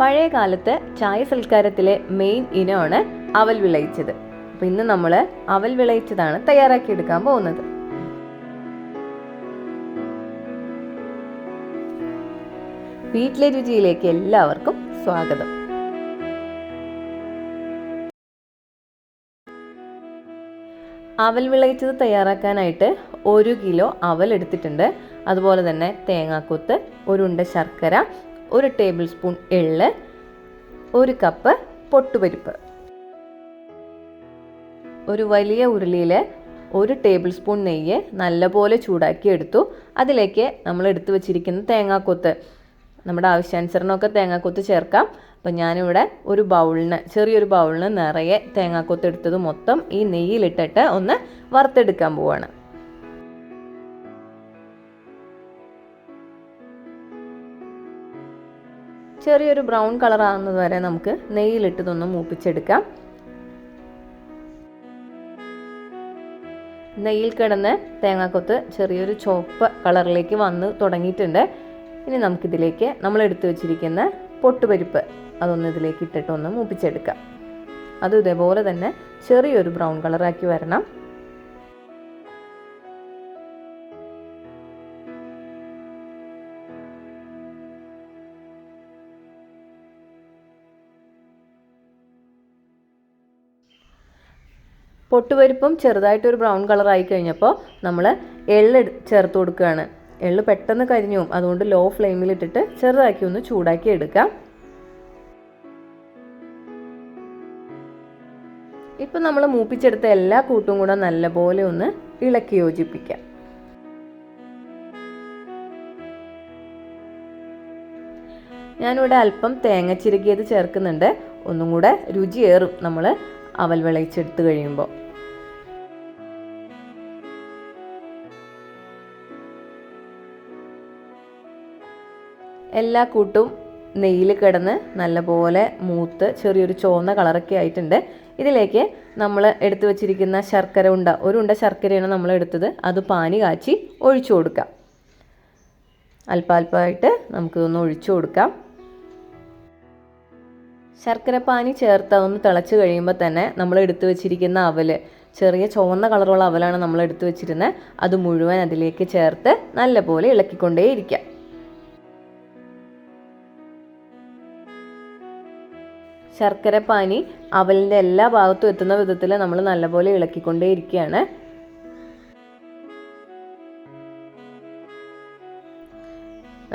പഴയ കാലത്ത് ചായ സൽക്കാരത്തിലെ മെയിൻ ഇനമാണ് അവൽ വിളയിച്ചത്. അപ്പോൾ ഇന്ന് നമ്മൾ അവൽ വിളയിച്ചതാണ് തയ്യാറാക്കി എടുക്കാൻ പോകുന്നത്. വീട്ടിലെ രുചിയിലേക്ക് എല്ലാവർക്കും സ്വാഗതം. അവൽ വിളയിച്ചത് തയ്യാറാക്കാനായിട്ട് ഒരു കിലോ അവൽ എടുത്തിട്ടുണ്ട്. അതുപോലെ തന്നെ തേങ്ങാക്കൊത്ത് ഒരുണ്ട ശർക്കര ഒരു ടേബിൾ സ്പൂൺ എള്ള് ഒരു കപ്പ് പൊട്ടുപരിപ്പ്. ഒരു വലിയ ഉരുളിയിൽ ഒരു ടേബിൾ സ്പൂൺ നെയ്യ് നല്ലപോലെ ചൂടാക്കി എടുത്തു. അതിലേക്ക് നമ്മൾ എടുത്തു വെച്ചിരിക്കുന്ന തേങ്ങാക്കൊത്ത്. നമ്മുടെ ആവശ്യാനുസരണമൊക്കെ തേങ്ങാക്കൊത്ത് ചേർക്കാം. അപ്പം ഞാനിവിടെ ഒരു ബൗളിന് ചെറിയൊരു ബൗളിന് നിറയെ തേങ്ങാക്കൊത്ത് എടുത്തത് മൊത്തം ഈ നെയ്യിലിട്ടിട്ട് ഒന്ന് വറുത്തെടുക്കാൻ പോവാണ്. ചെറിയൊരു ബ്രൗൺ കളർ ആകുന്നത് വരെ നമുക്ക് നെയ്യിലിട്ടതൊന്ന് മൂപ്പിച്ചെടുക്കാം. നെയ്യിൽ കിടന്ന് തേങ്ങാക്കൊത്ത് ചെറിയൊരു ചുവപ്പ് കളറിലേക്ക് വന്ന് തുടങ്ങിയിട്ടുണ്ട്. ഇനി നമുക്കിതിലേക്ക് നമ്മൾ എടുത്തു വെച്ചിരിക്കുന്ന പൊട്ടുപരിപ്പ് അതൊന്ന് ഇതിലേക്ക് ഇട്ടിട്ടൊന്ന് മൂപ്പിച്ചെടുക്കാം. അതും ഇതേപോലെ തന്നെ ചെറിയൊരു ബ്രൗൺ കളറാക്കി വരണം. പൊട്ടുപരിപ്പും ചെറുതായിട്ടൊരു ബ്രൗൺ കളർ ആയി കഴിഞ്ഞപ്പോൾ നമ്മൾ എള്ള് ചേർത്ത് കൊടുക്കുകയാണ്. എള്ള് പെട്ടെന്ന് കരിഞ്ഞു അതുകൊണ്ട് ലോ ഫ്ലെയിമിൽ ഇട്ടിട്ട് ചെറുതാക്കി ഒന്ന് ചൂടാക്കി എടുക്കാം ഇപ്പം നമ്മൾ മൂപ്പിച്ചെടുത്ത എല്ലാ കൂട്ടും കൂടെ നല്ലപോലെ ഒന്ന് ഇളക്കി യോജിപ്പിക്കാം ഞാനിവിടെ അല്പം തേങ്ങ ചിരകിയത് ചേർക്കുന്നുണ്ട്. ഒന്നും കൂടെ രുചിയേറും. നമ്മൾ അവൽ വിളയിച്ചെടുത്ത് കഴിയുമ്പോൾ. എല്ലാ കൂട്ടും നെയ്യിൽ കിടന്ന് നല്ലപോലെ മൂത്ത് ചെറിയൊരു ചുവന്ന കളറൊക്കെ ആയിട്ടുണ്ട്. ഇതിലേക്ക് നമ്മൾ എടുത്തു വച്ചിരിക്കുന്ന ശർക്കര ഉണ്ട ഒരു ഉണ്ട ശർക്കരയാണ് നമ്മൾ എടുത്തത്. അത് പാനി കാച്ചി ഒഴിച്ചു കൊടുക്കാം. അല്പാൽപ്പമായിട്ട് നമുക്കിതൊന്ന് ഒഴിച്ചു കൊടുക്കാം. ശർക്കര പാനി ചേർത്ത് അതൊന്ന് തിളച്ച് കഴിയുമ്പോൾ തന്നെ നമ്മൾ എടുത്തു വെച്ചിരിക്കുന്ന അവൽ ചെറിയ ചുവന്ന കളറുള്ള അവലാണ് നമ്മൾ എടുത്തു വെച്ചിരുന്നത് അത് മുഴുവൻ അതിലേക്ക് ചേർത്ത് നല്ലപോലെ ഇളക്കിക്കൊണ്ടേയിരിക്കാം. ശർക്കര പാനി അവലിന്റെ എല്ലാ ഭാഗത്തും എത്തുന്ന വിധത്തിൽ നമ്മൾ നല്ലപോലെ ഇളക്കിക്കൊണ്ടേയിരിക്കുകയാണ്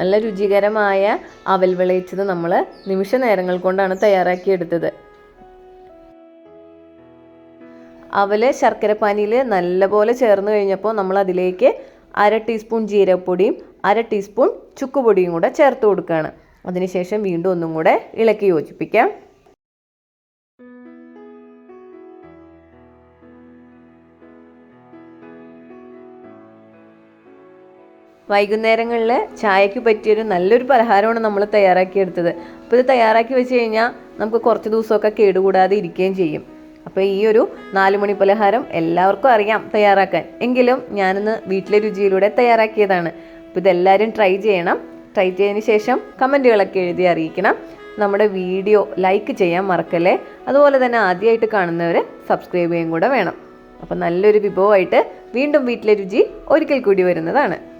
നല്ല രുചികരമായ അവൽ വിളയിച്ചത് നമ്മൾ നിമിഷ നേരങ്ങൾ കൊണ്ടാണ് തയ്യാറാക്കിയെടുത്തത്. അവൽ ശർക്കരപ്പാനിയിൽ നല്ലപോലെ ചേർന്ന് കഴിഞ്ഞപ്പോൾ നമ്മൾ അതിലേക്ക് അര ടീസ്പൂൺ ജീരകപ്പൊടിയും അര ടീസ്പൂൺ ചുക്കുപൊടിയും കൂടെ ചേർത്ത് കൊടുക്കുകയാണ് അതിനുശേഷം വീണ്ടും ഒന്നും കൂടെ ഇളക്കി യോജിപ്പിക്കാം. വൈകുന്നേരങ്ങളിൽ ചായക്ക് പറ്റിയൊരു നല്ലൊരു പലഹാരമാണ് നമ്മൾ തയ്യാറാക്കിയെടുത്തത്. അപ്പോൾ ഇത് തയ്യാറാക്കി വെച്ച് കഴിഞ്ഞാൽ നമുക്ക് കുറച്ച് ദിവസമൊക്കെ കേടുകൂടാതെ ഇരിക്കുകയും ചെയ്യും. അപ്പോൾ ഈ ഒരു നാലുമണി പലഹാരം എല്ലാവർക്കും അറിയാം തയ്യാറാക്കാൻ. എങ്കിലും ഞാനിന്ന് വീട്ടിലെ രുചിയിലൂടെ തയ്യാറാക്കിയതാണ്. അപ്പോൾ ഇതെല്ലാവരും ട്രൈ ചെയ്യണം. ട്രൈ ചെയ്തതിന് ശേഷം കമന്റുകളൊക്കെ എഴുതി അറിയിക്കണം. നമ്മുടെ വീഡിയോ ലൈക്ക് ചെയ്യാൻ മറക്കല്ലേ? അതുപോലെ തന്നെ ആദ്യമായിട്ട് കാണുന്നവർ സബ്സ്ക്രൈബ് ചെയ്യുകയും കൂടെ വേണം. അപ്പോൾ നല്ലൊരു വിഭവമായിട്ട് വീണ്ടും വീട്ടിലെ രുചി ഒരിക്കൽ കൂടി വരുന്നതാണ്.